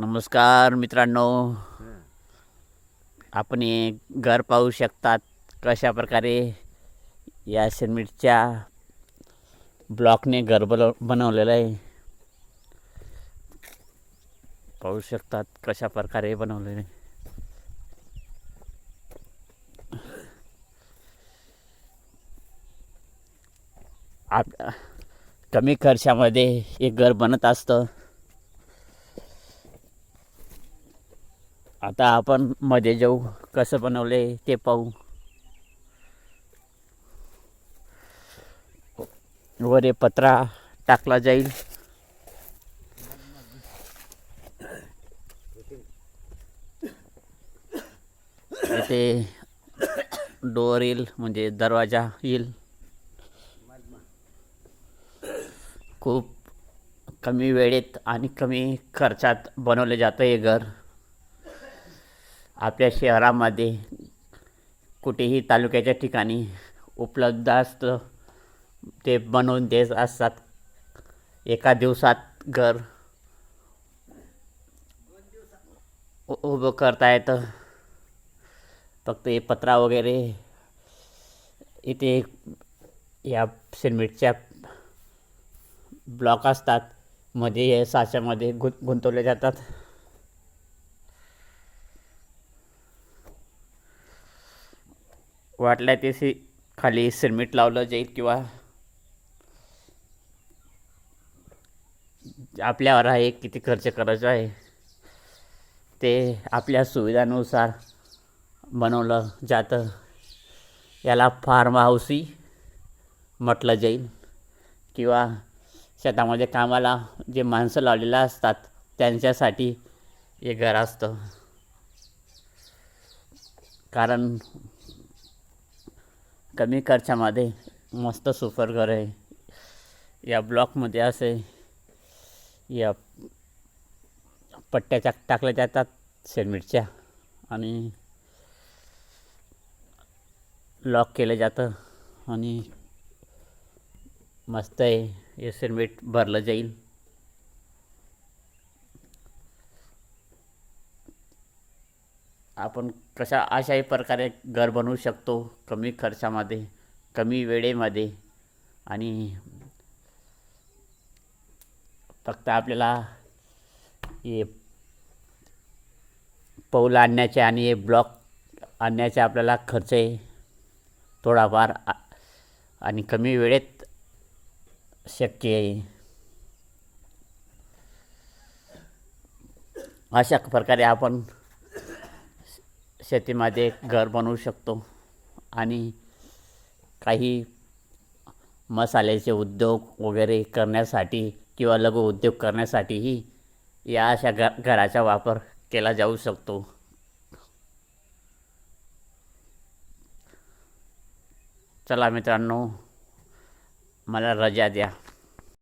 नमस्कार मित्रांनो. आपण हे घर पाहू शकतात कशा प्रकारे या सिमेंटच्या ब्लॉकने घर बनव बनवलेलं आहे. पाहू शकतात कशा प्रकारे बनवलेलं आहे. आप कमी खर्चामध्ये एक घर बनत असतं. आता आपण मध्ये जाऊ कसं बनवले ते पाहू. वर हे पत्रा टाकला जाईल. ते डोअर येईल म्हणजे दरवाजा येईल. खूप कमी वेळेत आणि कमी खर्चात बनवले जातं हे घर. आपल्या शहरामध्ये कुठेही तालुक्याच्या ठिकाणी उपलब्ध असतं ते बनवून देत असतात. एका दिवसात घर उ- उभं करता येतं. फक्त हे पत्रा वगैरे इथे या सिमेंटच्या ब्लॉक असतात. मध्ये हे साच्यामध्ये गु गुंतवले जातात. वाटल्या ते खाली सिमेंट लावलं जाईल किंवा आपल्यावर आहे किती खर्च करायचा आहे. ते आपल्या सुविधानुसार बनवलं जातं. याला फार्म हाऊसही म्हटलं जाईल. किंवा शेतामध्ये कामाला जे माणसं लावलेलं असतात त्यांच्यासाठी हे घर असतं. कारण कमी खर्चामध्ये मस्त सुपर घर आहे. या ब्लॉकमध्ये असे या पट्ट्याच्या टाकल्या जातात सिमेंटच्या आणि लॉक केलं जातं आणि मस्त आहे. हे सिमेंट भरलं जाईल. आपण कशा अशाही प्रकारे घर बनवू शकतो कमी खर्चामध्ये कमी वेळेमध्ये आणि फक्त आपल्याला हे पौल आणण्याचे आणि हे ब्लॉक आणण्याचे आपल्याला खर्च आहे थोडाफार आणि कमी वेळेत शक्य आहे. अशा प्रकारे आपण शेतीमध्ये घर बनवू शकतो. आणि काही मसाल्याचे उद्योग वगैरे करण्यासाठी किंवा लघु उद्योग करण्यासाठीही या अशा घ घराचा वापर केला जाऊ शकतो. चला मित्रांनो मला रजा द्या.